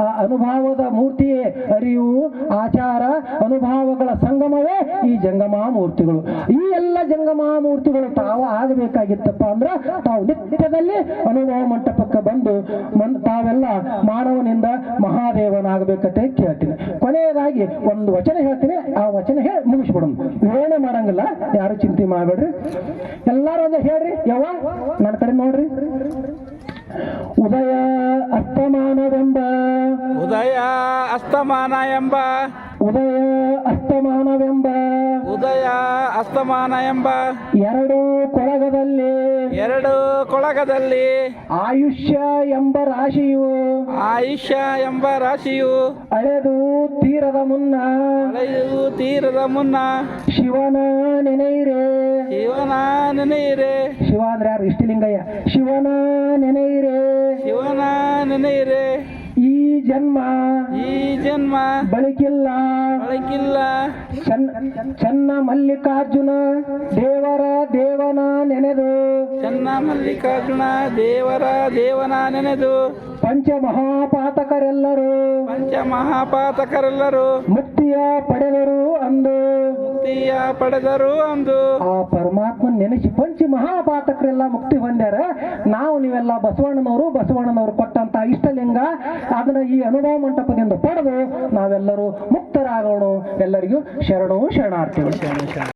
A: ಆ ಅನುಭವದ ಮೂರ್ತಿಯೇ ಅರಿವು, ಆಚಾರ, ಅನುಭವಗಳ ಸಂಗಮವೇ ಈ ಜಂಗಮ ಮೂರ್ತಿಗಳು ಈ ಎಲ್ಲ ಜಂಗಮ ಮೂರ್ತಿಗಳು ತಾವು ಆಗಬೇಕಾಗಿತ್ತಪ್ಪ ಅಂದ್ರ ತಾವು ನಿತ್ಯದಲ್ಲಿ ಅನುಭವ ಮಂಟಪಕ್ಕೆ ಬಂದು ತಾವೆಲ್ಲ ಮಾನವನಿಂದ ಮಹಾದೇವನಾಗಬೇಕಂತ ಕೇಳ್ತೀನಿ. ಕೊನೆಯದಾಗಿ ಒಂದು ವಚನ ಹೇಳ್ತೀನಿ. ಆ ವಚನ ಹೇಳಿ ಮುಗಿಸ್ಬಿಡೋಣ. ವಿವರಣೆ ಮಾಡಂಗಿಲ್ಲ. ಯಾರು ಚಿಂತೆ ಮಾಡಬೇಡ್ರಿ. ಎಲ್ಲಾರು ಅದೇ ಯಾವ ನನ್ನ ಕಡೆ ನೋಡ್ರಿ. ಉದಯ ಅಸ್ತಮಾನವೆಂಬ
B: ಉದಯ ಅಸ್ತಮಾನ ಎಂಬ
A: ಉದಯ ಅಸ್ತಮಾನವೆಂಬ
B: ಉದಯ ಅಸ್ತಮಾನ ಎಂಬ
A: ಎರಡು ಕೊಳಗದಲ್ಲಿ
B: ಎರಡು ಕೊಳಗದಲ್ಲಿ
A: ಆಯುಷ್ಯ ಎಂಬ ರಾಶಿಯು
B: ಆಯುಷ್ಯ ಎಂಬ ರಾಶಿಯು
A: ಅಳೆದು ತೀರದ ಮುನ್ನ
B: ಅಳೆದು ತೀರದ ಮುನ್ನ
A: ಶಿವನ ನೆನೆಯಿರೆ.
B: ಶಿವನ ನೆನೆಯಿರೆ.
A: ಶಿವ ಅಂದ್ರೆ ಯಾರು? ಇಷ್ಟಲಿಂಗಯ್ಯ. ಶಿವನ ನೆನೆಯಿರೆ.
B: ಶಿವನ ನೆನೆಯಿರೆ.
A: ಜನ್ಮ
B: ಈ ಜನ್ಮ
A: ಬಳಿಕಿಲ್ಲ
B: ಬಳಕಿಲ್ಲ
A: ಚನ್ನ ಚನ್ನ ಮಲ್ಲಿಕಾರ್ಜುನ ದೇವರ ದೇವನ ನೆನೆದು.
B: ಚೆನ್ನ ಮಲ್ಲಿಕಾರ್ಜುನ ದೇವರ ದೇವನ ನೆನೆದು.
A: ಪಂಚ ಮಹಾಪಾತಕರೆಲ್ಲರೂ
B: ಪಂಚ ಮಹಾಪಾತಕರೆಲ್ಲರೂ
A: ಮುಕ್ತಿಯ ಪಡೆದರು ಅಂದು.
B: ಮುಕ್ತಿಯ ಪಡೆದರು ಅಂದು.
A: ಆ ಪರಮಾತ್ಮ ನೆನೆಸಿ ಪಂಚ ಮಹಾಪಾತಕರೆಲ್ಲ ಮುಕ್ತಿ ಹೊಂದ್ಯಾರ. ನಾವು ನೀವೆಲ್ಲ ಬಸವಣ್ಣನವರು ಬಸವಣ್ಣನವರು ಕೊಟ್ಟಂತ ಇಷ್ಟಲಿಂಗ ಅದನ್ನ ಈ ಅನುಭವ ಮಂಟಪದಿಂದ ಪಡೆದು ನಾವೆಲ್ಲರೂ ಮುಕ್ತರಾಗೋಣ. ಎಲ್ಲರಿಗೂ ಶರಣು ಶರಣಾರ್ಥಿಗಳು.